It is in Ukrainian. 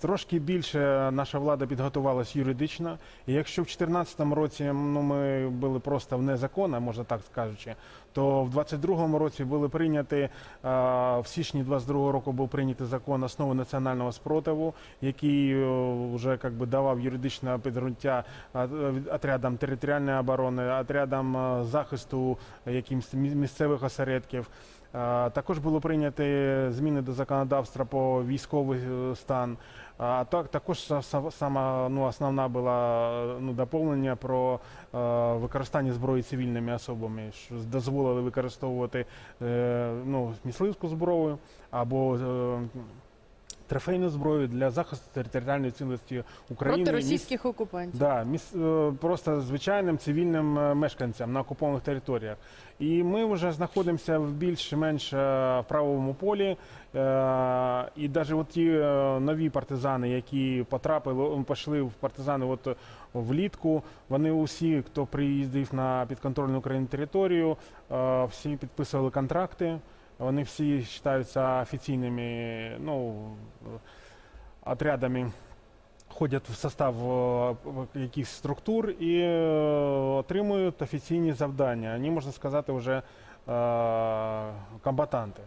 Трошки більше наша влада підготувалась юридично. І якщо в 2014 році ну, ми були просто вне закону, можна так скажучи, то в 2022 році були прийняті, а, в січні 2022 року був прийнятий закон основи національного спротиву, який е, вже как би, давав юридичне підґрунтя отрядам територіальної оборони, отрядам е, захисту якимсь мі- місцевих осередків. Також було прийнято зміни до законодавства по військовий е, стан. А так також са- са- сама ну, основна була ну, доповнення про е, використання зброї цивільними особами, що дозволили використовувати е, ну, мисливську зброю або е, трофейну зброю для захисту територіальної цілості України. Проти і міс- російських окупантів. Да, міс, е, просто звичайним цивільним е, мешканцям на окупованих територіях. І ми вже знаходимося в більш-менш е, правовому полі. І навіть от ті нові партизани, які потрапили, пішли в партизани от влітку, вони усі, хто приїздив на підконтрольну Україну територію, всі підписували контракти. Вони всі вважаються офіційними ну, отрядами ходять в состав якихось структур і е, отримують офіційні завдання. Вони, можна сказати, вже е, комбатанти.